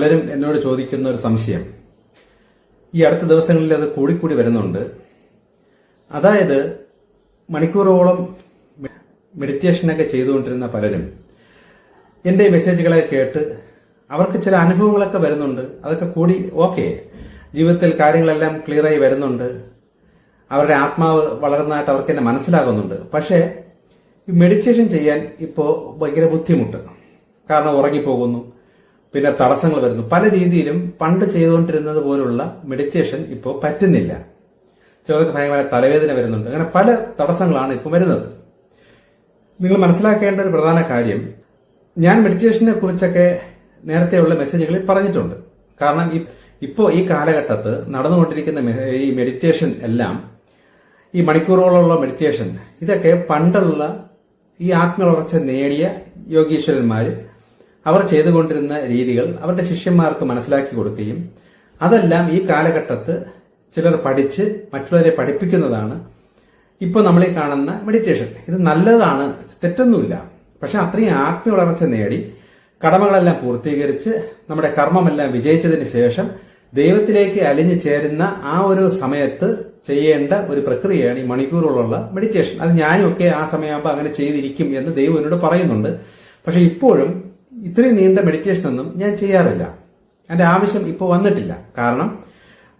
പലരും എന്നോട് ചോദിക്കുന്ന ഒരു സംശയം. ഈ അടുത്ത ദിവസങ്ങളിൽ അത് കൂടിക്കൂടി വരുന്നുണ്ട്. അതായത് മണിക്കൂറോളം മെഡിറ്റേഷനൊക്കെ ചെയ്തുകൊണ്ടിരുന്ന പലരും എന്റെ മെസ്സേജുകളെ കേട്ട് അവർക്ക് ചില അനുഭവങ്ങളൊക്കെ വരുന്നുണ്ട്. അതൊക്കെ കൂടി ഓക്കെ. ജീവിതത്തിൽ കാര്യങ്ങളെല്ലാം ക്ലിയറായി വരുന്നുണ്ട്. അവരുടെ ആത്മാവ് വളർന്നതായിട്ട് അവർക്ക് തന്നെ മനസ്സിലാകുന്നുണ്ട്. പക്ഷേ ഈ മെഡിറ്റേഷൻ ചെയ്യാൻ ഇപ്പോൾ ഭയങ്കര ബുദ്ധിമുട്ട്. കാരണം ഉറങ്ങിപ്പോകുന്നു. പിന്നെ തടസ്സങ്ങൾ വരുന്നു. പല രീതിയിലും പണ്ട് ചെയ്തുകൊണ്ടിരുന്നത് പോലുള്ള മെഡിറ്റേഷൻ ഇപ്പോൾ പറ്റുന്നില്ല. ചിലർക്ക് ഭയങ്കര തലവേദന വരുന്നുണ്ട്. അങ്ങനെ പല തടസ്സങ്ങളാണ് ഇപ്പോൾ വരുന്നത്. നിങ്ങൾ മനസ്സിലാക്കേണ്ട ഒരു പ്രധാന കാര്യം ഞാൻ മെഡിറ്റേഷനെ കുറിച്ചൊക്കെ നേരത്തെയുള്ള മെസ്സേജുകളിൽ പറഞ്ഞിട്ടുണ്ട്. കാരണം ഇപ്പോൾ ഈ കാലഘട്ടത്ത് നടന്നുകൊണ്ടിരിക്കുന്ന ഈ മെഡിറ്റേഷൻ എല്ലാം ഈ മണിക്കൂറുകളുള്ള മെഡിറ്റേഷൻ ഇതൊക്കെ പണ്ടുള്ള ഈ ആത്മവളർച്ച നേടിയ യോഗീശ്വരന്മാർ അവർ ചെയ്തുകൊണ്ടിരുന്ന രീതികൾ അവരുടെ ശിഷ്യന്മാർക്ക് മനസ്സിലാക്കി കൊടുക്കുകയും അതെല്ലാം ഈ കാലഘട്ടത്ത് ചിലർ പഠിച്ച് മറ്റുള്ളവരെ പഠിപ്പിക്കുന്നതാണ് ഇപ്പോൾ നമ്മൾ കാണുന്ന മെഡിറ്റേഷൻ ഇത് നല്ലതാണ് തെറ്റൊന്നുമില്ല. പക്ഷെ അത്രയും ആത്മവളർച്ച നേടി കടമകളെല്ലാം പൂർത്തീകരിച്ച് നമ്മുടെ കർമ്മമെല്ലാം വിജയിച്ചതിന് ശേഷം ദൈവത്തിലേക്ക് അലിഞ്ഞു ചേരുന്ന ആ ഒരു സമയത്ത് ചെയ്യേണ്ട ഒരു പ്രക്രിയയാണ് ഈ മണിക്കൂറുകളുള്ള മെഡിറ്റേഷൻ അത് ഞാനും ഒക്കെ ആ സമയമാകുമ്പോൾ അങ്ങനെ ചെയ്തിരിക്കും എന്ന് ദൈവം എന്നോട് പറയുന്നുണ്ട്. പക്ഷെ ഇപ്പോഴും ഇത്രയും നീണ്ട മെഡിറ്റേഷനൊന്നും ഞാൻ ചെയ്യാറില്ല. എന്റെ ആവശ്യം ഇപ്പോൾ വന്നിട്ടില്ല. കാരണം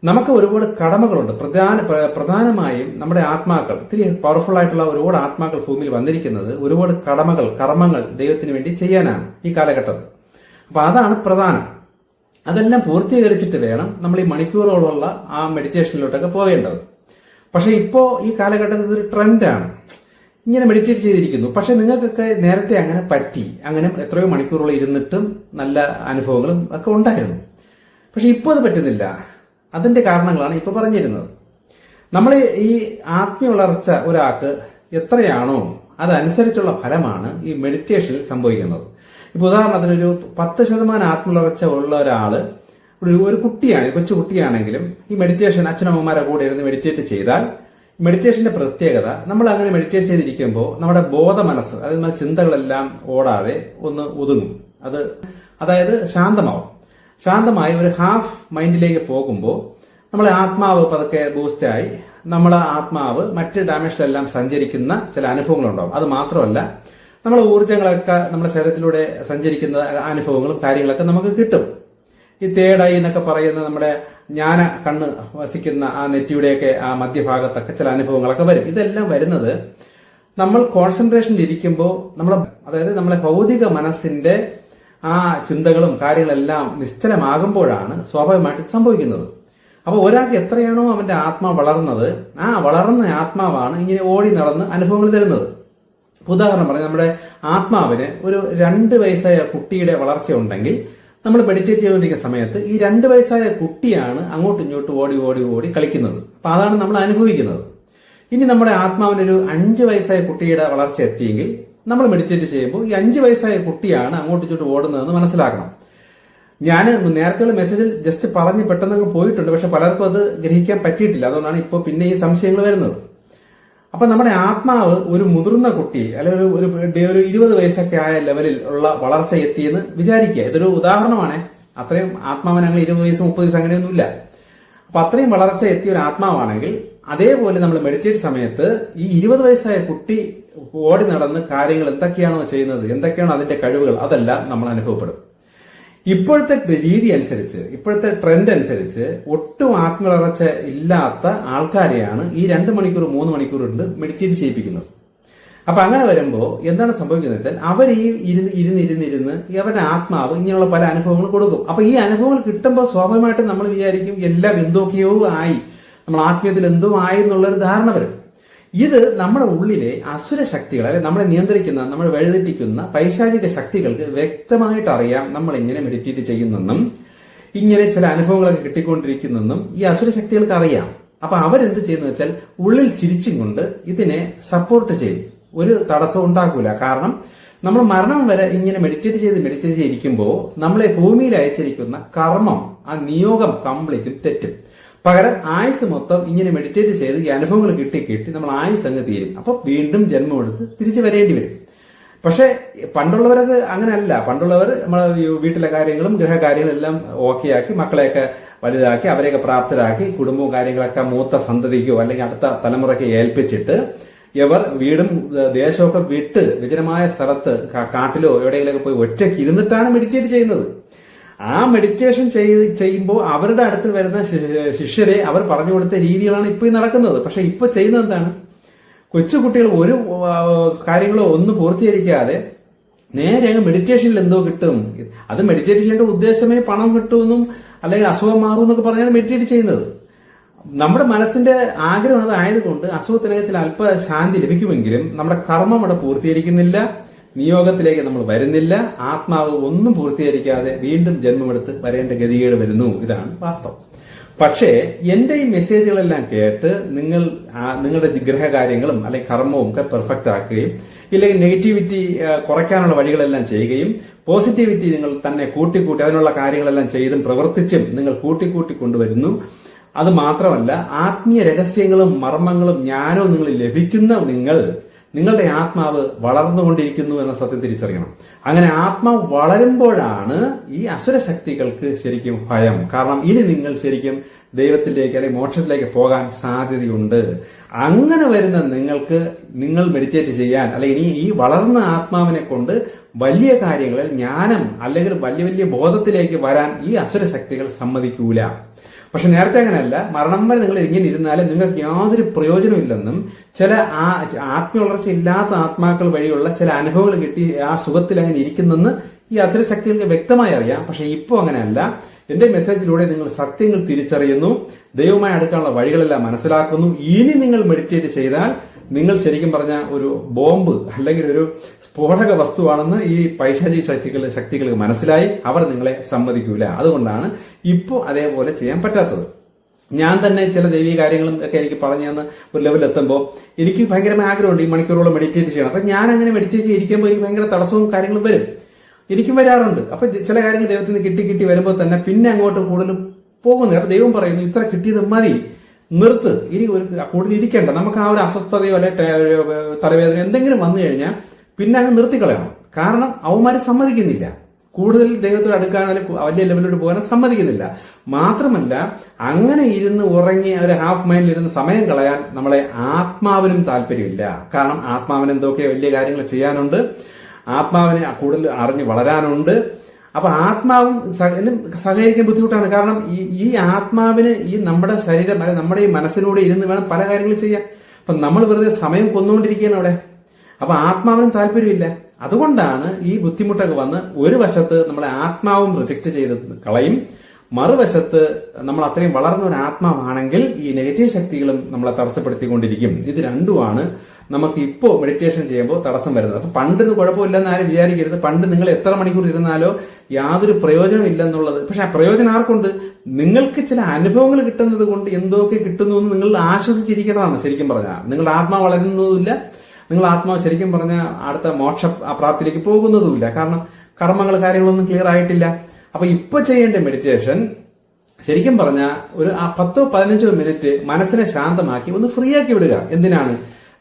നമുക്ക് ഒരുപാട് കടമകളുണ്ട്. പ്രധാന പ്രധാനമായും നമ്മുടെ ആത്മാക്കൾ ഇത്തിരി പവർഫുൾ ആയിട്ടുള്ള ഒരുപാട് ആത്മാക്കൾ ഭൂമിയിൽ വന്നിരിക്കുന്നത് ഒരുപാട് കടമകൾ കർമ്മങ്ങൾ ദൈവത്തിന് വേണ്ടി ചെയ്യാനാണ് ഈ കാലഘട്ടത്തിൽ. അപ്പോൾ അതാണ് പ്രധാനം. അതെല്ലാം പൂർത്തീകരിച്ചിട്ട് വേണം നമ്മൾ ഈ മണിക്കൂറുകളുള്ള ആ മെഡിറ്റേഷനിലോട്ടൊക്കെ പോകേണ്ടത്. പക്ഷേ ഇപ്പോ ഈ കാലഘട്ടത്തിൽ ഇതൊരു ട്രെൻഡാണ് ഇങ്ങനെ മെഡിറ്റേറ്റ് ചെയ്തിരിക്കുന്നു. പക്ഷെ നിങ്ങൾക്കൊക്കെ നേരത്തെ അങ്ങനെ പറ്റി. അങ്ങനെ എത്രയോ മണിക്കൂറുകൾ ഇരുന്നിട്ടും നല്ല അനുഭവങ്ങളും ഒക്കെ ഉണ്ടായിരുന്നു. പക്ഷെ ഇപ്പോൾ അത് പറ്റുന്നില്ല. അതിന്റെ കാരണങ്ങളാണ് ഇപ്പൊ പറഞ്ഞിരുന്നത്. നമ്മൾ ഈ ആത്മീയ വളർച്ച ഒരാൾക്ക് എത്രയാണോ അതനുസരിച്ചുള്ള ഫലമാണ് ഈ മെഡിറ്റേഷനിൽ സംഭവിക്കുന്നത്. ഇപ്പൊ ഉദാഹരണത്തിന് ഒരു പത്ത് ശതമാനം ആത്മവളർച്ച ഉള്ള ഒരാൾ ഒരു ഒരു കുട്ടിയാണ് കൊച്ചു കുട്ടിയാണെങ്കിലും ഈ മെഡിറ്റേഷൻ അച്ഛനമ്മമാരെ കൂടെ ഇരുന്ന് മെഡിറ്റേറ്റ് ചെയ്താൽ മെഡിറ്റേഷന്റെ പ്രത്യേകത നമ്മൾ അങ്ങനെ മെഡിറ്റേറ്റ് ചെയ്തിരിക്കുമ്പോൾ നമ്മുടെ ബോധ മനസ്സ് അതായത് നമ്മുടെ ചിന്തകളെല്ലാം ഓടാതെ ഒന്ന് ഒതുങ്ങും. അത് അതായത് ശാന്തമാവും. ശാന്തമായി ഒരു ഹാഫ് മൈൻഡിലേക്ക് പോകുമ്പോൾ നമ്മളെ ആത്മാവ് പതുക്കെ ബൂസ്റ്റായി നമ്മളെ ആത്മാവ് മറ്റ് ഡയമെൻഷനിലെല്ലാം സഞ്ചരിക്കുന്ന ചില അനുഭവങ്ങളുണ്ടാവും. അത് മാത്രമല്ല നമ്മളെ ഊർജങ്ങളൊക്കെ നമ്മുടെ ശരീരത്തിലൂടെ സഞ്ചരിക്കുന്ന അനുഭവങ്ങളും കാര്യങ്ങളൊക്കെ നമുക്ക് കിട്ടും. ഈ തേടായി എന്നൊക്കെ പറയുന്ന നമ്മുടെ ജ്ഞാന കണ്ണ് വസിക്കുന്ന ആ നെറ്റിയുടെയൊക്കെ ആ മധ്യഭാഗത്തൊക്കെ ചില അനുഭവങ്ങളൊക്കെ വരും. ഇതെല്ലാം വരുന്നത് നമ്മൾ കോൺസെൻട്രേഷനിൽ ഇരിക്കുമ്പോൾ നമ്മളെ അതായത് നമ്മളെ ഭൗതിക മനസ്സിന്റെ ആ ചിന്തകളും കാര്യങ്ങളെല്ലാം നിശ്ചലമാകുമ്പോഴാണ് സ്വാഭാവികമായിട്ട് സംഭവിക്കുന്നത്. അപ്പോൾ ഒരാൾക്ക് എത്രയാണോ അവന്റെ ആത്മാ വളർന്നത് ആ വളർന്ന ആത്മാവാണ് ഇങ്ങനെ ഓടി നടന്ന് അനുഭവങ്ങൾ തരുന്നത്. ഉദാഹരണം പറഞ്ഞാൽ നമ്മുടെ ആത്മാവിന് ഒരു രണ്ട് വയസ്സായ കുട്ടിയുടെ വളർച്ച ഉണ്ടെങ്കിൽ നമ്മൾ മെഡിറ്റേറ്റ് ചെയ്തുകൊണ്ടിരിക്കുന്ന സമയത്ത് ഈ രണ്ട് വയസ്സായ കുട്ടിയാണ് അങ്ങോട്ടും ഇങ്ങോട്ടും ഓടി ഓടി ഓടി കളിക്കുന്നത്. അപ്പൊ അതാണ് നമ്മൾ അനുഭവിക്കുന്നത്. ഇനി നമ്മുടെ ആത്മാവിനൊരു അഞ്ച് വയസ്സായ കുട്ടിയുടെ വളർച്ച എത്തിയെങ്കിൽ നമ്മൾ മെഡിറ്റേറ്റ് ചെയ്യുമ്പോൾ ഈ അഞ്ച് വയസ്സായ കുട്ടിയാണ് അങ്ങോട്ടും ഇങ്ങോട്ടും ഓടുന്നതെന്ന് മനസ്സിലാക്കണം. ഞാൻ നേരത്തെയുള്ള മെസ്സേജിൽ ജസ്റ്റ് പറഞ്ഞ് പെട്ടെന്ന് പോയിട്ടുണ്ട്. പക്ഷെ പലർക്കും അത് ഗ്രഹിക്കാൻ പറ്റിയിട്ടില്ല. അതുകൊണ്ടാണ് ഇപ്പോൾ പിന്നെ ഈ സംശയങ്ങൾ വരുന്നത്. അപ്പൊ നമ്മുടെ ആത്മാവ് ഒരു മുതിർന്ന കുട്ടി അല്ലെ ഒരു ഒരു ഇരുപത് വയസ്സൊക്കെ ആയ ലെവലിൽ ഉള്ള വളർച്ച എത്തിയെന്ന് വിചാരിക്കുക. ഇതൊരു ഉദാഹരണമാണ്. അത്രയും ആത്മാവിന് ഞങ്ങൾ ഇരുപത് വയസ്സ് മുപ്പത് വയസ്സ് അങ്ങനെയൊന്നുമില്ല. അപ്പൊ അത്രയും വളർച്ച എത്തിയ ഒരു ആത്മാവാണെങ്കിൽ അതേപോലെ നമ്മൾ മെഡിറ്റേറ്റ് സമയത്ത് ഈ ഇരുപത് വയസ്സായ കുട്ടി ഓടി നടന്ന് കാര്യങ്ങൾ എന്തൊക്കെയാണോ ചെയ്യുന്നത് എന്തൊക്കെയാണോ അതിന്റെ കഴിവുകൾ അതെല്ലാം നമ്മൾ അനുഭവപ്പെടും. ഇപ്പോഴത്തെ രീതി അനുസരിച്ച് ഇപ്പോഴത്തെ ട്രെൻഡ് അനുസരിച്ച് ഒട്ടും ആത്മവളർച്ച ഇല്ലാത്ത ആൾക്കാരെയാണ് ഈ രണ്ട് മണിക്കൂർ മൂന്ന് മണിക്കൂർ കൊണ്ട് മെഡിറ്റേറ്റ് ചെയ്യിപ്പിക്കുന്നത്. അപ്പൊ അങ്ങനെ വരുമ്പോൾ എന്താണ് സംഭവിക്കുന്നത് വെച്ചാൽ അവർ ഈ ഇരുന്ന് ഇരുന്ന് ഇരുന്ന് ഇരുന്ന് അവരുടെ ആത്മാവ് ഇങ്ങനെയുള്ള പല അനുഭവങ്ങൾ കൊടുക്കും. അപ്പൊ ഈ അനുഭവങ്ങൾ കിട്ടുമ്പോൾ സ്വാഭാവികമായിട്ടും നമ്മൾ വിചാരിക്കും എല്ലാം എന്തൊക്കെയോ ആയി. നമ്മൾ ആത്മീയത്തിൽ എന്തോ ആയി എന്നുള്ളൊരു ധാരണ വരും. ഇത് നമ്മുടെ ഉള്ളിലെ അസുര ശക്തികൾ അല്ലെ നമ്മളെ നിയന്ത്രിക്കുന്ന നമ്മളെ വഴിതെറ്റിക്കുന്ന പൈശാചിക ശക്തികൾക്ക് വ്യക്തമായിട്ട് അറിയാം നമ്മൾ ഇങ്ങനെ മെഡിറ്റേറ്റ് ചെയ്യുന്നെന്നും ഇങ്ങനെ ചില അനുഭവങ്ങളൊക്കെ കിട്ടിക്കൊണ്ടിരിക്കുന്നെന്നും ഈ അസുര ശക്തികൾക്ക് അറിയാം. അപ്പൊ അവരെന്ത് ചെയ്യുന്നു വെച്ചാൽ ഉള്ളിൽ ചിരിച്ചും കൊണ്ട് ഇതിനെ സപ്പോർട്ട് ചെയ്യും. ഒരു തടസ്സം ഉണ്ടാക്കൂല. കാരണം നമ്മൾ മരണം വരെ ഇങ്ങനെ മെഡിറ്റേറ്റ് ചെയ്ത് മെഡിറ്റേറ്റ് ചെയ്തിരിക്കുമ്പോൾ നമ്മളെ ഭൂമിയിൽ അയച്ചിരിക്കുന്ന കർമ്മം ആ നിയോഗം കംപ്ലീറ്റ് തെറ്റും. പകരം ആയുസ് മൊത്തം ഇങ്ങനെ മെഡിറ്റേറ്റ് ചെയ്ത് ഈ അനുഭവങ്ങൾ കിട്ടി കിട്ടി നമ്മൾ ആയുസ് അങ്ങ് തീരും. അപ്പൊ വീണ്ടും ജന്മം എടുത്ത് തിരിച്ചു വരേണ്ടി വരും. പക്ഷെ പണ്ടുള്ളവരത് അങ്ങനെയല്ല പണ്ടുള്ളവർ നമ്മളെ ഈ വീട്ടിലെ കാര്യങ്ങളും ഗൃഹകാര്യങ്ങളും എല്ലാം ഓക്കെ ആക്കി മക്കളെയൊക്കെ വലുതാക്കി അവരെയൊക്കെ പ്രാപ്തരാക്കി കുടുംബവും കാര്യങ്ങളൊക്കെ മൂത്ത സന്തതിക്കോ അല്ലെങ്കിൽ അടുത്ത തലമുറയ്ക്ക് ഏൽപ്പിച്ചിട്ട് ഇവർ വീടും ദേശമൊക്കെ വിട്ട് വിജനമായ സ്ഥലത്ത് കാട്ടിലോ എവിടെയെങ്കിലൊക്കെ പോയി ഒറ്റയ്ക്ക് ഇരുന്നിട്ടാണ് മെഡിറ്റേറ്റ് ചെയ്യുന്നത്. ആ മെഡിറ്റേഷൻ ചെയ്ത് ചെയ്യുമ്പോൾ അവരുടെ അടുത്ത് വരുന്ന ശിഷ്യരെ അവർ പറഞ്ഞു കൊടുത്ത രീതികളാണ് ഇപ്പൊ ഈ നടക്കുന്നത്. പക്ഷെ ഇപ്പൊ ചെയ്യുന്നത് എന്താണ്? കൊച്ചുകുട്ടികൾ ഒരു കാര്യങ്ങളോ ഒന്നും പൂർത്തീകരിക്കാതെ നേരെ അങ്ങ് മെഡിറ്റേഷനിൽ എന്തോ കിട്ടും. അത് മെഡിറ്റേറ്റ് ചെയ്യേണ്ട ഉദ്ദേശമേ പണം കിട്ടുമെന്നും അല്ലെങ്കിൽ അസുഖം മാറും എന്നൊക്കെ പറഞ്ഞാണ് മെഡിറ്റേറ്റ് ചെയ്യുന്നത്. നമ്മുടെ മനസ്സിന്റെ ആഗ്രഹം അതായതുകൊണ്ട് അസുഖത്തിനൊക്കെ ചില അല്പ ശാന്തി ലഭിക്കുമെങ്കിലും നമ്മുടെ കർമ്മം അവിടെ പൂർത്തീകരിക്കുന്നില്ല. നിയോഗത്തിലേക്ക് നമ്മൾ വരുന്നില്ല. ആത്മാവ് ഒന്നും പൂർത്തീകരിക്കാതെ വീണ്ടും ജന്മമെടുത്ത് വരേണ്ട ഗതികേട് വരുന്നു. ഇതാണ് വാസ്തവം. പക്ഷേ എന്റെ ഈ മെസ്സേജുകളെല്ലാം കേട്ട് നിങ്ങൾ നിങ്ങളുടെ ഗ്രഹകാര്യങ്ങളും അല്ലെങ്കിൽ കർമ്മവും ഒക്കെ പെർഫെക്റ്റ് ആക്കുകയും ഇല്ലെങ്കിൽ നെഗറ്റിവിറ്റി കുറയ്ക്കാനുള്ള വഴികളെല്ലാം ചെയ്യുകയും പോസിറ്റിവിറ്റി നിങ്ങൾ തന്നെ കൂട്ടിക്കൂട്ടി അതിനുള്ള കാര്യങ്ങളെല്ലാം ചെയ്തും പ്രവർത്തിച്ചും നിങ്ങൾ കൂട്ടിക്കൂട്ടി കൊണ്ടുവരുന്നു. അത് മാത്രമല്ല ആത്മീയ രഹസ്യങ്ങളും മർമ്മങ്ങളും ജ്ഞാനവും നിങ്ങൾ ലഭിക്കുന്ന നിങ്ങൾ നിങ്ങളുടെ ആത്മാവ് വളർന്നുകൊണ്ടിരിക്കുന്നു എന്ന സത്യം തിരിച്ചറിയണം. അങ്ങനെ ആത്മാവ് വളരുമ്പോഴാണ് ഈ അസുര ശക്തികൾക്ക് ശരിക്കും ഭയം. കാരണം ഇനി നിങ്ങൾ ശരിക്കും ദൈവത്തിലേക്ക് അല്ലെങ്കിൽ മോക്ഷത്തിലേക്ക് പോകാൻ സാധ്യതയുണ്ട്. അങ്ങനെ വരുന്ന നിങ്ങൾക്ക് നിങ്ങൾ മെഡിറ്റേറ്റ് ചെയ്യാൻ അല്ലെങ്കിൽ ഇനി ഈ വളർന്ന ആത്മാവിനെ കൊണ്ട് വലിയ കാര്യങ്ങളിൽ ജ്ഞാനം അല്ലെങ്കിൽ വലിയ വലിയ ബോധത്തിലേക്ക് വരാൻ ഈ അസുര ശക്തികൾ സമ്മതിക്കൂല. പക്ഷെ നേരത്തെ അങ്ങനെയല്ല. മരണം വരെ നിങ്ങൾ ഇങ്ങനെ ഇരുന്നാൽ നിങ്ങൾക്ക് യാതൊരു പ്രയോജനമില്ലെന്നും ചില ആ ആത്മ വളർച്ച ഇല്ലാത്ത ആത്മാക്കൾ വഴിയുള്ള ചില അനുഭവങ്ങൾ കിട്ടി ആ സുഖത്തിൽ അങ്ങനെ ഇരിക്കുന്നെന്ന് ഈ അസുര ശക്തികൾക്ക് വ്യക്തമായി അറിയാം. പക്ഷെ ഇപ്പോൾ അങ്ങനെയല്ല. എന്റെ മെസ്സേജിലൂടെ നിങ്ങൾ സത്യങ്ങൾ തിരിച്ചറിയുന്നു. ദൈവമായി അടുക്കാനുള്ള വഴികളെല്ലാം മനസ്സിലാക്കുന്നു. ഇനി നിങ്ങൾ മെഡിറ്റേറ്റ് ചെയ്താൽ നിങ്ങൾ ശരിക്കും പറഞ്ഞ ഒരു ബോംബ് അല്ലെങ്കിൽ ഒരു സ്ഫോടക വസ്തുവാണെന്ന് ഈ പൈശാചിക ശക്തികൾ ശക്തികൾക്ക് മനസ്സിലായി അവർ നിങ്ങളെ സമ്മതിക്കൂല. അതുകൊണ്ടാണ് ഇപ്പോൾ അതേപോലെ ചെയ്യാൻ പറ്റാത്തത്. ഞാൻ തന്നെ ചില ദൈവീ കാര്യങ്ങളും ഒക്കെ എനിക്ക് പറഞ്ഞു തന്ന് ഒരു ലെവലിൽ എത്തുമ്പോൾ എനിക്ക് ഭയങ്കരമായ ആഗ്രഹമുണ്ട് ഈ മണിക്കൂറോളം മെഡിറ്റേറ്റ് ചെയ്യണം. അപ്പൊ ഞാൻ അങ്ങനെ മെഡിറ്റേറ്റ് ചെയ്തിരിക്കുമ്പോൾ എനിക്ക് ഭയങ്കര തടസ്സവും കാര്യങ്ങളും വരും. എനിക്കും വരാറുണ്ട്. അപ്പൊ ചില കാര്യങ്ങൾ ദൈവത്തിൽ നിന്ന് കിട്ടി കിട്ടി വരുമ്പോൾ തന്നെ പിന്നെ അങ്ങോട്ട് കൂടുതൽ പോകുന്നു അപ്പൊ ദൈവം പറയുന്നു ഇത്ര കിട്ടിയത് മതി. നിർത്ത്. ഇനി ഒരു കൂടുതൽ ഇരിക്കേണ്ട നമുക്ക് ആ ഒരു അസ്വസ്ഥതയോ അല്ലെ തലവേദന എന്തെങ്കിലും വന്നു കഴിഞ്ഞാൽ പിന്നെ അങ്ങ് നിർത്തിക്കളയണം. കാരണം അവന്മാര് സമ്മതിക്കുന്നില്ല. കൂടുതൽ ദൈവത്തോട് അടുക്കാൻ വലിയ ലെവലിലോട്ട് പോകാൻ സമ്മതിക്കുന്നില്ല. മാത്രമല്ല അങ്ങനെ ഇരുന്ന് ഉറങ്ങി ഒരു ഹാഫ് മൈൻഡിൽ ഇരുന്ന് സമയം കളയാൻ നമ്മളെ ആത്മാവിനും താല്പര്യമില്ല. കാരണം ആത്മാവിന് എന്തൊക്കെ വലിയ കാര്യങ്ങൾ ചെയ്യാനുണ്ട്. ആത്മാവിനെ കൂടുതൽ അറിഞ്ഞ് വളരാനുണ്ട്. അപ്പൊ ആത്മാവും സഹ- സഹകരിക്കാൻ ബുദ്ധിമുട്ടാണ്. കാരണം ഈ ഈ ആത്മാവിന് ഈ നമ്മുടെ ശരീരം അല്ലെ നമ്മുടെ ഈ മനസ്സിലൂടെ ഇരുന്ന് വേണം പല കാര്യങ്ങളും ചെയ്യാൻ. അപ്പൊ നമ്മൾ വെറുതെ സമയം കൊന്നുകൊണ്ടിരിക്കുകയാണ് അവിടെ. അപ്പൊ ആത്മാവിനും താല്പര്യമില്ല. അതുകൊണ്ടാണ് ഈ ബുദ്ധിമുട്ടൊക്കെ വന്ന് ഒരു വശത്ത് നമ്മളെ ആത്മാവും റിജക്ട് ചെയ്ത് കളയും മറുവശത്ത് നമ്മൾ അത്രയും വളർന്ന ഒരു ആത്മാവാണെങ്കിൽ ഈ നെഗറ്റീവ് ശക്തികളും നമ്മളെ തടസ്സപ്പെടുത്തിക്കൊണ്ടിരിക്കും. ഇത് രണ്ടുമാണ് നമുക്ക് ഇപ്പോൾ മെഡിറ്റേഷൻ ചെയ്യുമ്പോൾ തടസ്സം വരുന്നത്. അപ്പോൾ പണ്ട് ഇത് കുഴപ്പമില്ലെന്ന് ആരും വിചാരിക്കരുത്. പണ്ട് നിങ്ങൾ എത്ര മണിക്കൂർ ഇരുന്നാലോ യാതൊരു പ്രയോജനം ഇല്ലെന്നുള്ളത്. പക്ഷെ ആ പ്രയോജനം ആർക്കുണ്ട്? നിങ്ങൾക്ക് ചില അനുഭവങ്ങൾ കിട്ടുന്നത് കൊണ്ട് എന്തൊക്കെ കിട്ടുന്നു എന്ന് നിങ്ങൾ ആശ്വസിച്ചിരിക്കേണ്ടതാണ് ശരിക്കും പറഞ്ഞാൽ നിങ്ങളുടെ ആത്മാവ് വളരുന്നതുമില്ല. നിങ്ങൾ ആത്മാവ് ശരിക്കും പറഞ്ഞാൽ അടുത്ത മോക്ഷ പ്രാപ്തിയിലേക്ക് പോകുന്നതുമില്ല. കാരണം കർമ്മങ്ങൾ കാര്യങ്ങളൊന്നും ക്ലിയർ ആയിട്ടില്ല. അപ്പൊ ഇപ്പൊ ചെയ്യേണ്ട മെഡിറ്റേഷൻ ശരിക്കും പറഞ്ഞാൽ ഒരു ആ പത്തോ പതിനഞ്ചോ മിനിറ്റ് മനസ്സിനെ ശാന്തമാക്കി ഒന്ന് ഫ്രീ ആക്കി വിടുക. എന്തിനാണ്?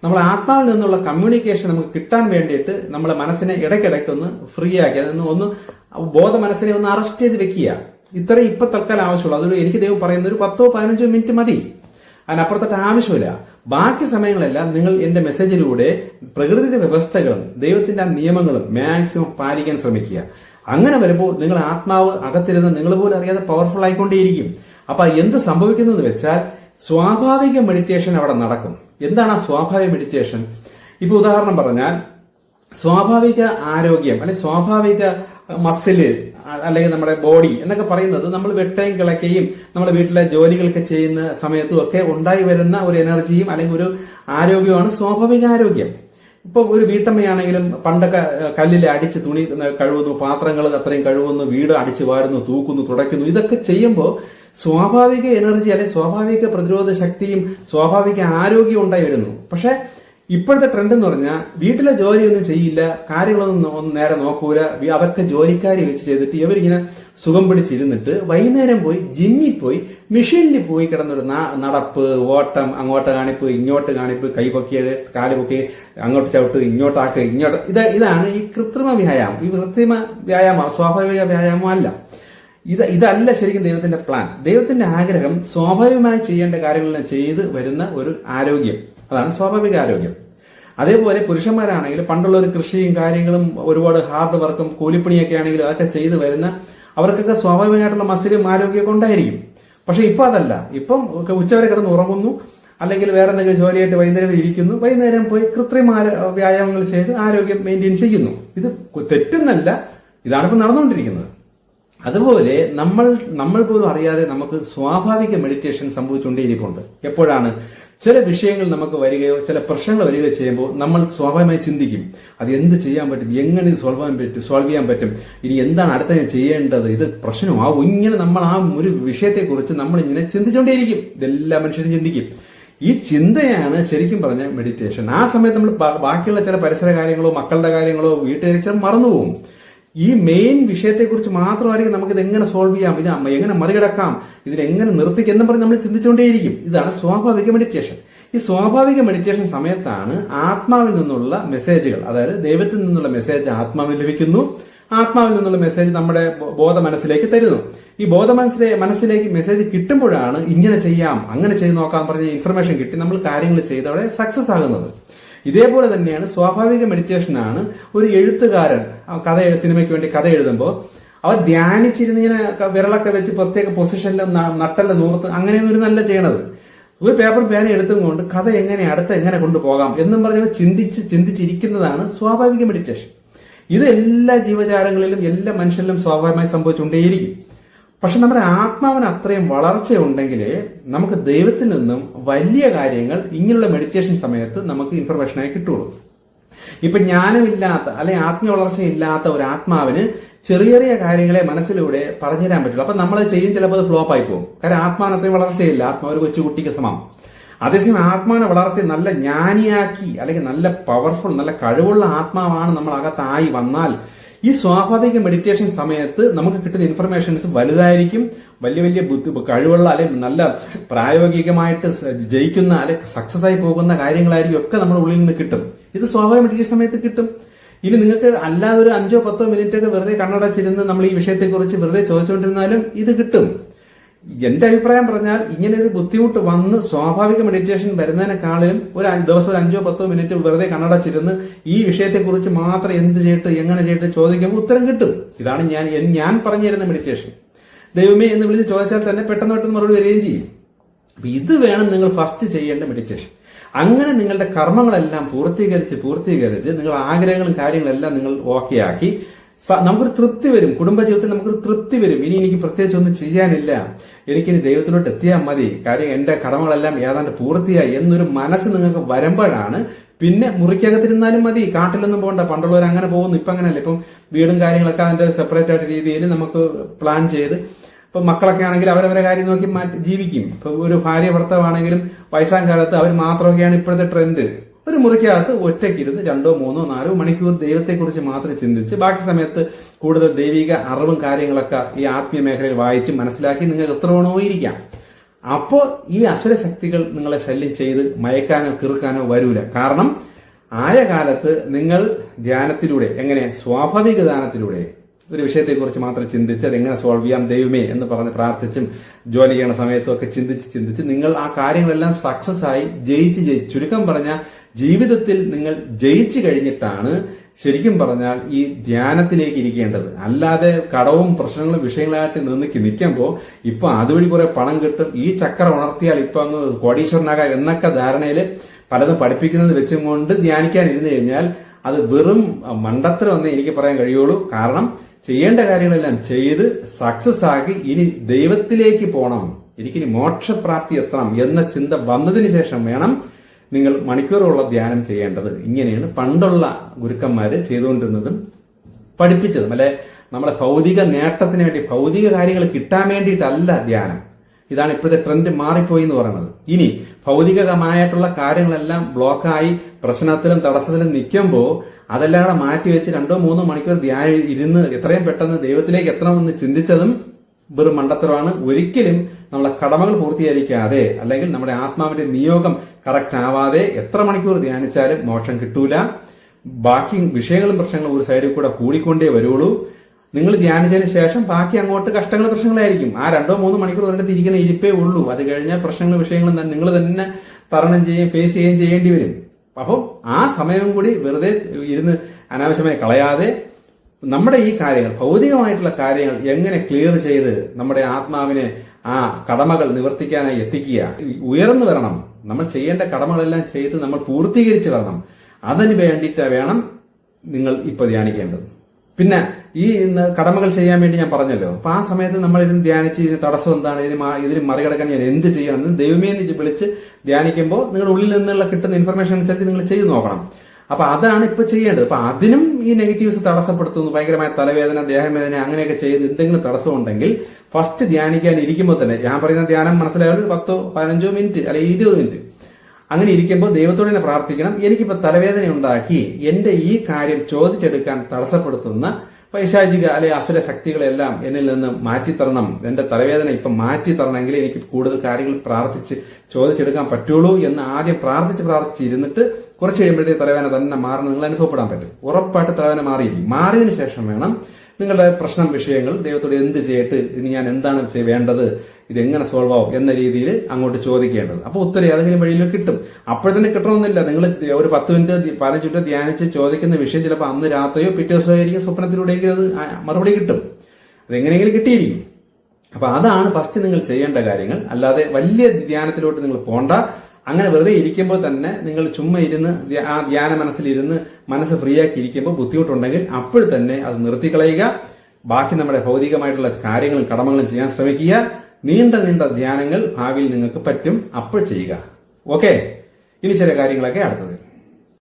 നമ്മൾ ആത്മാവിൽ നിന്നുള്ള കമ്മ്യൂണിക്കേഷൻ നമുക്ക് കിട്ടാൻ വേണ്ടിയിട്ട് നമ്മളെ മനസ്സിനെ ഇടയ്ക്കിടയ്ക്ക് ഒന്ന് ഫ്രീ ആക്കി. അതൊന്ന് ഒന്ന് ബോധ മനസ്സിനെ ഒന്ന് അറസ്റ്റ് ചെയ്ത് വെക്കുക. ഇത്രയും ഇപ്പൊ തൽക്കാലം ആവശ്യമുള്ളൂ. അതുകൊണ്ട് എനിക്ക് ദൈവം പറയുന്ന ഒരു പത്തോ പതിനഞ്ചോ മിനിറ്റ് മതി. അതിനപ്പുറത്തോട്ട് ആവശ്യമില്ല. ബാക്കി സമയങ്ങളെല്ലാം നിങ്ങൾ എന്റെ മെസ്സേജിലൂടെ പ്രകൃതിയുടെ വ്യവസ്ഥകളും ദൈവത്തിന്റെ ആ നിയമങ്ങളും മാക്സിമം പാലിക്കാൻ ശ്രമിക്കുക. അങ്ങനെ വരുമ്പോൾ നിങ്ങൾ ആത്മാവ് അകത്തിരുന്ന് നിങ്ങൾ പോലും അറിയാതെ പവർഫുൾ ആയിക്കൊണ്ടേയിരിക്കും. അപ്പൊ എന്ത് സംഭവിക്കുന്നു എന്ന് വെച്ചാൽ സ്വാഭാവിക മെഡിറ്റേഷൻ അവിടെ നടക്കും. എന്താണ് ആ സ്വാഭാവിക മെഡിറ്റേഷൻ ഇപ്പൊ ഉദാഹരണം പറഞ്ഞാൽ സ്വാഭാവിക ആരോഗ്യം അല്ലെങ്കിൽ സ്വാഭാവിക മസിൽ അല്ലെങ്കിൽ നമ്മുടെ ബോഡി എന്നൊക്കെ പറയുന്നത് നമ്മൾ വെട്ടയും കിളക്കുകയും നമ്മുടെ വീട്ടിലെ ജോലികളൊക്കെ ചെയ്യുന്ന സമയത്തും ഒക്കെ ഉണ്ടായി വരുന്ന ഒരു എനർജിയും അല്ലെങ്കിൽ ഒരു ആരോഗ്യമാണ് സ്വാഭാവിക ആരോഗ്യം. ഇപ്പൊ ഒരു വീട്ടമ്മയാണെങ്കിലും പണ്ടൊക്കെ കല്ലിൽ അടിച്ച് തുണി കഴുകുന്നു പാത്രങ്ങൾ അത്രയും കഴുകുന്നു വീട് അടിച്ചു വാരുന്നു തൂക്കുന്നു തുടയ്ക്കുന്നു. ഇതൊക്കെ ചെയ്യുമ്പോൾ സ്വാഭാവിക എനർജി അല്ലെങ്കിൽ സ്വാഭാവിക പ്രതിരോധ ശക്തിയും സ്വാഭാവിക ആരോഗ്യവും ഉണ്ടായി വരുന്നു. പക്ഷെ ഇപ്പോഴത്തെ ട്രെൻഡ് എന്ന് പറഞ്ഞാൽ വീട്ടിലെ ജോലിയൊന്നും ചെയ്യില്ല കാര്യങ്ങളൊന്നും ഒന്നും നേരെ നോക്കൂല അവർക്ക് ജോലിക്കാരി വെച്ച് ചെയ്തിട്ട് ഇവരിങ്ങനെ സുഖം പിടിച്ചിരുന്നിട്ട് വൈകുന്നേരം പോയി ജിമ്മിൽ പോയി മെഷീനിൽ പോയി കിടന്നൊരു നടപ്പ് ഓട്ടം അങ്ങോട്ട് കാണിപ്പ് ഇങ്ങോട്ട് കാണിപ്പ് കൈ പൊക്കിയത് കാൽ പൊക്കി അങ്ങോട്ട് ചവിട്ട് ഇങ്ങോട്ടാക്ക് ഇങ്ങോട്ട് ഇത് ഇതാണ് ഈ കൃത്രിമ വ്യായാമം. ഈ കൃത്രിമ വ്യായാമം സ്വാഭാവിക വ്യായാമം അല്ല. ഇത് ഇതല്ല ശരിക്കും ദൈവത്തിന്റെ പ്ലാൻ ദൈവത്തിന്റെ ആഗ്രഹം സ്വാഭാവികമായി ചെയ്യേണ്ട കാര്യങ്ങളെല്ലാം ചെയ്ത് വരുന്ന ഒരു ആരോഗ്യം. അതാണ് സ്വാഭാവിക ആരോഗ്യം. അതേപോലെ പുരുഷന്മാരാണെങ്കിൽ പണ്ടുള്ള ഒരു കൃഷിയും കാര്യങ്ങളും ഒരുപാട് ഹാർഡ് വർക്കും കൂലിപ്പണിയൊക്കെ ആണെങ്കിലും അതൊക്കെ ചെയ്തു വരുന്ന അവർക്കൊക്കെ സ്വാഭാവികമായിട്ടുള്ള മസിലും ആരോഗ്യമൊക്കെ ഉണ്ടായിരിക്കും. പക്ഷെ ഇപ്പൊ അതല്ല. ഇപ്പം ഉച്ചവരെ കിടന്ന് ഉറങ്ങുന്നു. അല്ലെങ്കിൽ വേറെ എന്തെങ്കിലും ജോലിയായിട്ട് വൈകുന്നേരം ഇരിക്കുന്നു. വൈകുന്നേരം പോയി കൃത്രിമ വ്യായാമങ്ങൾ ചെയ്ത് ആരോഗ്യം മെയിന്റെയിൻ ചെയ്യുന്നു. ഇത് തെറ്റെന്നല്ല. ഇതാണ് ഇപ്പം നടന്നുകൊണ്ടിരിക്കുന്നത്. അതുപോലെ നമ്മൾ നമ്മൾ പോലും അറിയാതെ നമുക്ക് സ്വാഭാവിക മെഡിറ്റേഷൻ സംഭവിച്ചുകൊണ്ടേയിരിപ്പുണ്ട് എപ്പോഴാണ്? ചില വിഷയങ്ങൾ നമുക്ക് വരികയോ ചില പ്രശ്നങ്ങൾ വരികയോ ചെയ്യുമ്പോൾ നമ്മൾ സ്വാഭാവികമായി ചിന്തിക്കും. അത് എന്ത് ചെയ്യാൻ പറ്റും? എങ്ങനെ സോൾവ് ചെയ്യാൻ പറ്റും? സോൾവ് ചെയ്യാൻ പറ്റും? ഇനി എന്താണ് അടുത്ത ഞാൻ ചെയ്യേണ്ടത്? ഇത് പ്രശ്നമാവും. ഇങ്ങനെ നമ്മൾ ആ ഒരു വിഷയത്തെക്കുറിച്ച് നമ്മൾ ഇങ്ങനെ ചിന്തിച്ചുകൊണ്ടേയിരിക്കും. ഇതെല്ലാ മനുഷ്യരും ചിന്തിക്കും. ഈ ചിന്തയാണ് ശരിക്കും പറഞ്ഞ മെഡിറ്റേഷൻ ആ സമയത്ത് നമ്മൾ ബാക്കിയുള്ള ചില പരിസര കാര്യങ്ങളോ മക്കളുടെ കാര്യങ്ങളോ വീട്ടുകാരെ ചില മറന്നുപോകും. ഈ മെയിൻ വിഷയത്തെക്കുറിച്ച് മാത്രമായിരിക്കും നമുക്ക് ഇത് എങ്ങനെ സോൾവ് ചെയ്യാം? ഇത് എങ്ങനെ മറികടക്കാം? ഇതിനെ എങ്ങനെ നിർത്തിക്കാം എന്ന് പറഞ്ഞ് നമ്മൾ ചിന്തിച്ചുകൊണ്ടേയിരിക്കും. ഇതാണ് സ്വാഭാവിക മെഡിറ്റേഷൻ ഈ സ്വാഭാവിക മെഡിറ്റേഷൻ സമയത്താണ് ആത്മാവിൽ നിന്നുള്ള മെസ്സേജുകൾ അതായത് ദൈവത്തിൽ നിന്നുള്ള മെസ്സേജ് ആത്മാവിൽ ലഭിക്കുന്നു. ആത്മാവിൽ നിന്നുള്ള മെസ്സേജ് നമ്മുടെ ബോധ മനസ്സിലേക്ക് തരുന്നു. ഈ ബോധ മനസ്സിലെ മനസ്സിലേക്ക് മെസ്സേജ് കിട്ടുമ്പോഴാണ് ഇങ്ങനെ ചെയ്യാം അങ്ങനെ ചെയ്ത് നോക്കാൻ പറഞ്ഞ ഇൻഫർമേഷൻ കിട്ടി നമ്മൾ കാര്യങ്ങൾ ചെയ്തവിടെ സക്സസ് ആകുന്നത്. ഇതേപോലെ തന്നെയാണ് സ്വാഭാവിക മെഡിറ്റേഷൻ ആണ് ഒരു എഴുത്തുകാരൻ കഥ സിനിമയ്ക്ക് വേണ്ടി കഥ എഴുതുമ്പോൾ അവർ ധ്യാനിച്ചിരുന്ന് ഇങ്ങനെ വിരളൊക്കെ വെച്ച് പ്രത്യേക പൊസിഷനിൽ നട്ടല്ല നൂർത്ത് അങ്ങനെയൊന്നും ഒരു നല്ല ചെയ്യണത്. ഒരു പേപ്പർ പേന എടുത്തും കൊണ്ട് കഥ എങ്ങനെ അടുത്ത എങ്ങനെ കൊണ്ടുപോകാം എന്നും പറഞ്ഞ് ചിന്തിച്ച് ചിന്തിച്ചിരിക്കുന്നതാണ് സ്വാഭാവിക മെഡിറ്റേഷൻ ഇത് എല്ലാ ജീവജാലങ്ങളിലും എല്ലാ മനുഷ്യരിലും സ്വാഭാവികമായി സംഭവിച്ചുകൊണ്ടേയിരിക്കും. പക്ഷെ നമ്മുടെ ആത്മാവിന് അത്രയും വളർച്ചയുണ്ടെങ്കിലേ നമുക്ക് ദൈവത്തിൽ നിന്നും വലിയ കാര്യങ്ങൾ ഇങ്ങനെയുള്ള മെഡിറ്റേഷൻ സമയത്ത് നമുക്ക് ഇൻഫർമേഷനായി കിട്ടുള്ളൂ. ഇപ്പൊ ജ്ഞാനമില്ലാത്ത അല്ലെങ്കിൽ ആത്മീയ വളർച്ച ഇല്ലാത്ത ഒരു ആത്മാവിന് ചെറിയ ചെറിയ കാര്യങ്ങളെ മനസ്സിലൂടെ പറഞ്ഞു പറഞ്ഞുതരാൻ പറ്റുള്ളൂ. അപ്പൊ നമ്മൾ ചെയ്യും ചിലപ്പോൾ അത് ഫ്ലോപ്പ് ആയി പോകും. കാരണം ആത്മാവിന് അത്രയും വളർച്ചയില്ല. ആത്മാവ് ഒരു കൊച്ചുകുട്ടിക്ക് സമം. അതേസമയം ആത്മാവിനെ വളർത്തി നല്ല ജ്ഞാനിയാക്കി അല്ലെങ്കിൽ നല്ല പവർഫുൾ നല്ല കഴിവുള്ള ആത്മാവാണ് നമ്മൾ അകത്തായി വന്നാൽ ഈ സ്വാഭാവിക മെഡിറ്റേഷൻ സമയത്ത് നമുക്ക് കിട്ടുന്ന ഇൻഫർമേഷൻസ് വലുതായിരിക്കും വലിയ വലിയ ബുദ്ധി കഴിവുള്ള അല്ലെങ്കിൽ നല്ല പ്രായോഗികമായിട്ട് ജയിക്കുന്ന അല്ലെങ്കിൽ സക്സസ് ആയി പോകുന്ന കാര്യങ്ങളായിരിക്കും ഒക്കെ നമ്മുടെ ഉള്ളിൽ നിന്ന് കിട്ടും. ഇത് സ്വാഭാവിക മെഡിറ്റേഷൻ സമയത്ത് കിട്ടും. ഇനി നിങ്ങൾക്ക് അല്ലാതെ ഒരു അഞ്ചോ പത്തോ മിനിറ്റ് ഒക്കെ വെറുതെ കണ്ണടച്ചിരുന്ന് നമ്മൾ ഈ വിഷയത്തെക്കുറിച്ച് വെറുതെ ചോദിച്ചുകൊണ്ടിരുന്നാലും ഇത് കിട്ടും. എന്റെ അഭിപ്രായം പറഞ്ഞാൽ ഇങ്ങനെ ഒരു ബുദ്ധിമുട്ട് വന്ന് സ്വാഭാവിക മെഡിറ്റേഷൻ വരുന്നതിനേക്കാളും ഒരു ദിവസം ഒരു അഞ്ചോ പത്തോ മിനിറ്റ് വെറുതെ കണ്ണടച്ചിരുന്ന് ഈ വിഷയത്തെക്കുറിച്ച് മാത്രം എന്ത് ചെയ്തിട്ട് എങ്ങനെ ചെയ്തിട്ട് ചോദിക്കുമ്പോൾ ഉത്തരം കിട്ടും. ഇതാണ് ഞാൻ ഞാൻ പറഞ്ഞു തരുന്ന മെഡിറ്റേഷൻ ദൈവമേ എന്ന് വിളിച്ച് ചോദിച്ചാൽ തന്നെ പെട്ടെന്ന് പെട്ടെന്ന് മറുപടി വരികയും ചെയ്യും. അപ്പൊ ഇത് വേണം നിങ്ങൾ ഫസ്റ്റ് ചെയ്യേണ്ട മെഡിറ്റേഷൻ അങ്ങനെ നിങ്ങളുടെ കർമ്മങ്ങളെല്ലാം പൂർത്തീകരിച്ച് പൂർത്തീകരിച്ച് നിങ്ങൾ ആഗ്രഹങ്ങളും കാര്യങ്ങളെല്ലാം നിങ്ങൾ ഓക്കെ ആക്കി. നമുക്കൊരു തൃപ്തി വരും. കുടുംബജീവിതത്തിൽ നമുക്കൊരു തൃപ്തി വരും. ഇനി എനിക്ക് പ്രത്യേകിച്ച് ഒന്നും ചെയ്യാനില്ല. എനിക്കിനി ദൈവത്തിലോട്ട് എത്തിയാൽ മതി. കാര്യം എന്റെ കടമകളെല്ലാം ഏതാണ്ട് പൂർത്തിയായി എന്നൊരു മനസ്സ് നിങ്ങൾക്ക് വരുമ്പോഴാണ് പിന്നെ മുറിക്കകത്തിരുന്നാലും മതി. കാട്ടിലൊന്നും പോകണ്ട. പണ്ടുള്ളവർ അങ്ങനെ പോകുന്നു. ഇപ്പൊ അങ്ങനെയല്ല. ഇപ്പം വീടും കാര്യങ്ങളൊക്കെ അതിന്റെ സെപ്പറേറ്റ് ആയിട്ട് രീതിയിൽ നമുക്ക് പ്ലാൻ ചെയ്ത് ഇപ്പൊ മക്കളൊക്കെ ആണെങ്കിൽ അവരവരെ കാര്യം നോക്കി മാറ്റി ജീവിക്കും. ഇപ്പൊ ഒരു ഭാര്യ ഭർത്താവാണെങ്കിലും വയസ്സാം കാലത്ത് അവർ മാത്രമൊക്കെയാണ് ഇപ്പോഴത്തെ ട്രെൻഡ് ഒരു മുറിക്കകത്ത് ഒറ്റയ്ക്കിരുന്ന് രണ്ടോ മൂന്നോ നാലോ മണിക്കൂർ ദൈവത്തെക്കുറിച്ച് മാത്രം ചിന്തിച്ച് ബാക്കി സമയത്ത് കൂടുതൽ ദൈവിക അറിവും കാര്യങ്ങളൊക്കെ ഈ ആത്മീയ മേഖലയിൽ വായിച്ച് മനസ്സിലാക്കി നിങ്ങൾക്ക് എത്രവണോ ഇരിക്കാം. അപ്പോൾ ഈ അസുര ശക്തികൾ നിങ്ങളെ ശല്യം ചെയ്ത് മയക്കാനോ കിറുക്കാനോ വരൂല. കാരണം ആയ കാലത്ത് നിങ്ങൾ ധ്യാനത്തിലൂടെ എങ്ങനെ സ്വാഭാവിക ദാനത്തിലൂടെ ഒരു വിഷയത്തെക്കുറിച്ച് മാത്രം ചിന്തിച്ച് അതെങ്ങനെ സോൾവ് ചെയ്യാം ദൈവമേ എന്ന് പറഞ്ഞ് പ്രാർത്ഥിച്ചും ജോലി ചെയ്യണ സമയത്തും ഒക്കെ ചിന്തിച്ച് ചിന്തിച്ച് നിങ്ങൾ ആ കാര്യങ്ങളെല്ലാം സക്സസ് ആയി ജയിച്ച് ജയിച്ച് ചുരുക്കം പറഞ്ഞാൽ ജീവിതത്തിൽ നിങ്ങൾ ജയിച്ചു കഴിഞ്ഞിട്ടാണ് ശരിക്കും പറഞ്ഞാൽ ഈ ധ്യാനത്തിലേക്ക് ഇരിക്കേണ്ടത്. അല്ലാതെ കടവും പ്രശ്നങ്ങളും വിഷയങ്ങളായിട്ട് നിന്ന് നിൽക്കുമ്പോൾ ഇപ്പൊ അതുവഴി കുറെ പണം കിട്ടും. ഈ ചക്രം ഉണർത്തിയാൽ ഇപ്പൊ അങ്ങ് കോടീശ്വരനാകാം എന്നൊക്കെ ധാരണയിൽ പലതും പഠിപ്പിക്കുന്നത് വെച്ചും കൊണ്ട് ധ്യാനിക്കാൻ ഇരുന്നു കഴിഞ്ഞാൽ അത് വെറും മണ്ടത്തരം എന്നേ എനിക്ക് പറയാൻ കഴിയുള്ളൂ. കാരണം ചെയ്യേണ്ട കാര്യങ്ങളെല്ലാം ചെയ്ത് സക്സസ് ആക്കി ഇനി ദൈവത്തിലേക്ക് പോകണം എനിക്കിനി മോക്ഷപ്രാപ്തി എത്തണം എന്ന ചിന്ത വന്നതിന് ശേഷം വേണം നിങ്ങൾ മണിക്കൂറുള്ള ധ്യാനം ചെയ്യേണ്ടത് ഇങ്ങനെയാണ് പണ്ടുള്ള ഗുരുക്കന്മാര് ചെയ്തുകൊണ്ടിരുന്നതും പഠിപ്പിച്ചതും. അല്ലെ നമ്മളെ ഭൗതിക നേട്ടത്തിന് വേണ്ടി ഭൗതിക കാര്യങ്ങൾ കിട്ടാൻ വേണ്ടിയിട്ടല്ല ധ്യാനം. ഇതാണ് ഇപ്പോഴത്തെ ട്രെൻഡ് മാറിപ്പോയി എന്ന് പറയുന്നത്. ഇനി ഭൗതികമായിട്ടുള്ള കാര്യങ്ങളെല്ലാം ബ്ലോക്കായി പ്രശ്നത്തിലും തടസ്സത്തിലും നിൽക്കുമ്പോൾ അതെല്ലാം കൂടെ മാറ്റി വെച്ച് രണ്ടോ മൂന്നോ മണിക്കൂർ ധ്യാനം ഇരുന്ന് എത്രയും പെട്ടെന്ന് ദൈവത്തിലേക്ക് എത്തണമെന്ന് ചിന്തിച്ചതും വെറും മണ്ടത്തരമാണ്. ഒരിക്കലും നമ്മളെ കടമകൾ പൂർത്തീകരിക്കാതെ അല്ലെങ്കിൽ നമ്മുടെ ആത്മാവിന്റെ നിയോഗം കറക്റ്റ് ആവാതെ എത്ര മണിക്കൂർ ധ്യാനിച്ചാലും മോക്ഷം കിട്ടൂല. ബാക്കി വിഷയങ്ങളും പ്രശ്നങ്ങളും ഒരു സൈഡിൽ കൂടെ കൂടിക്കൊണ്ടേ വരുള്ളൂ. നിങ്ങൾ ധ്യാനിച്ചതിന് ശേഷം ബാക്കി അങ്ങോട്ട് കഷ്ടങ്ങൾ പ്രശ്നങ്ങളായിരിക്കും. ആ രണ്ടോ മൂന്നോ മണിക്കൂർ ഒരിടത്ത് ഇരിക്കുന്ന ഇരിപ്പേ ഉള്ളൂ. അത് കഴിഞ്ഞാൽ പ്രശ്നങ്ങളും വിഷയങ്ങളും നിങ്ങൾ തന്നെ തരണം ചെയ്യുകയും ഫേസ് ചെയ്യുകയും ചെയ്യേണ്ടി വരും. അപ്പോൾ ആ സമയം കൂടി വെറുതെ ഇരുന്ന് അനാവശ്യമായി കളയാതെ നമ്മുടെ ഈ കാര്യങ്ങൾ ഭൗതികമായിട്ടുള്ള കാര്യങ്ങൾ എങ്ങനെ ക്ലിയർ ചെയ്ത് നമ്മുടെ ആത്മാവിനെ ആ കടമകൾ നിവർത്തിക്കാനായി എത്തിക്കുക ഉയർന്നു വരണം നമ്മൾ ചെയ്യേണ്ട കടമകളെല്ലാം ചെയ്ത് നമ്മൾ പൂർത്തീകരിച്ച് വരണം അതിന് വേണ്ടിയിട്ട് വേണം നിങ്ങൾ ഇപ്പൊ ധ്യാനിക്കേണ്ടത്. പിന്നെ ഈ കടമകൾ ചെയ്യാൻ വേണ്ടി ഞാൻ പറഞ്ഞല്ലോ അപ്പൊ ആ സമയത്ത് നമ്മൾ ഇതിന് ധ്യാനിച്ച് ഇതിന് തടസ്സം എന്താണ് ഇതിന് ഇതിന് മറികടക്കാൻ ഞാൻ എന്ത് ചെയ്യണം എന്ന് ദൈവമേ വിളിച്ച് ധ്യാനിക്കുമ്പോൾ നിങ്ങളുടെ ഉള്ളിൽ നിന്നുള്ള കിട്ടുന്ന ഇൻഫർമേഷൻ അനുസരിച്ച് നിങ്ങൾ ചെയ്തു നോക്കണം. അപ്പൊ അതാണ് ഇപ്പൊ ചെയ്യേണ്ടത്. അപ്പൊ അതിനും ഈ നെഗറ്റീവ്സ് തടസ്സപ്പെടുത്തുന്നു. ഭയങ്കരമായ തലവേദന ദേഹവേദന അങ്ങനെയൊക്കെ ചെയ്ത് എന്തെങ്കിലും തടസ്സം ഉണ്ടെങ്കിൽ ഫസ്റ്റ് ധ്യാനിക്കാൻ ഇരിക്കുമ്പോൾ തന്നെ ഞാൻ പറയുന്ന ധ്യാനം മനസ്സിലായാലും ഒരു പത്തോ പതിനഞ്ചോ മിനിറ്റ് അല്ലെങ്കിൽ ഇരുപത് മിനിറ്റ്. അങ്ങനെ ഇരിക്കുമ്പോൾ ദൈവത്തോട് തന്നെ പ്രാർത്ഥിക്കണം. എനിക്കിപ്പോൾ തലവേദന ഉണ്ടാക്കി എന്റെ ഈ കാര്യം ചോദിച്ചെടുക്കാൻ തടസ്സപ്പെടുത്തുന്ന പൈശാചിക അല്ലെ അസുര ശക്തികളെല്ലാം എന്നിൽ നിന്ന് മാറ്റിത്തരണം. എന്റെ തലവേദന ഇപ്പം മാറ്റി തരണമെങ്കിൽ എനിക്ക് കൂടുതൽ കാര്യങ്ങൾ പ്രാർത്ഥിച്ച് ചോദിച്ചെടുക്കാൻ പറ്റുള്ളൂ എന്ന് ആദ്യം പ്രാർത്ഥിച്ച് പ്രാർത്ഥിച്ച് ഇരുന്നിട്ട് കുറച്ച് കഴിയുമ്പോഴത്തേക്ക് തലവേദന തന്നെ മാറുന്ന നിങ്ങൾ അനുഭവപ്പെടാൻ പറ്റും. ഉറപ്പായിട്ട് തലവേദന മാറിയിരിക്കും. മാറിയതിനു ശേഷം വേണം നിങ്ങളുടെ പ്രശ്നം വിഷയങ്ങൾ ദൈവത്തോട് എന്ത് ചെയ്യട്ട് ഇനി ഞാൻ എന്താണ് വേണ്ടത് ഇത് എങ്ങനെ സോൾവ് ആവും എന്ന രീതിയിൽ അങ്ങോട്ട് ചോദിക്കേണ്ടത്. അപ്പോൾ ഉത്തരം ഏതെങ്കിലും വഴിയിൽ കിട്ടും. അപ്പോഴത്തന്നെ തന്നെ കിട്ടണമെന്നില്ല. നിങ്ങൾ ഒരു പത്ത് മിനിറ്റ് പതിനഞ്ച് മിനിറ്റ് ധ്യാനിച്ച് ചോദിക്കുന്ന വിഷയം ചിലപ്പോൾ അന്ന് രാത്രിയോ പിറ്റേ ദിവസമോ ആയിരിക്കും സ്വപ്നത്തിലൂടെയെങ്കിലും അത് മറുപടി കിട്ടും. അതെങ്ങനെയെങ്കിലും കിട്ടിയിരിക്കും. അപ്പൊ അതാണ് ഫസ്റ്റ് നിങ്ങൾ ചെയ്യേണ്ട കാര്യങ്ങൾ. അല്ലാതെ വലിയ ധ്യാനത്തിലോട്ട് നിങ്ങൾ പോണ്ട. അങ്ങനെ വെറുതെ ഇരിക്കുമ്പോൾ തന്നെ നിങ്ങൾ ചുമ്മാ ഇരുന്ന് ആ ധ്യാന മനസ്സിലിരുന്ന് മനസ്സ് ഫ്രീ ആക്കി ഇരിക്കുമ്പോൾ ബുദ്ധിമുട്ടുണ്ടെങ്കിൽ അപ്പോൾ തന്നെ അത് നിർത്തിക്കളയുക. ബാക്കി നമ്മുടെ ഭൗതികമായിട്ടുള്ള കാര്യങ്ങളും കടമകളും ചെയ്യാൻ ശ്രമിക്കുക. നീണ്ട നീണ്ട ധ്യാനങ്ങൾ ഭാവിയിൽ നിങ്ങൾക്ക് പറ്റും അപ്പോൾ ചെയ്യുക. ഓക്കെ ഇനി ചില കാര്യങ്ങളൊക്കെ അടുത്തത്.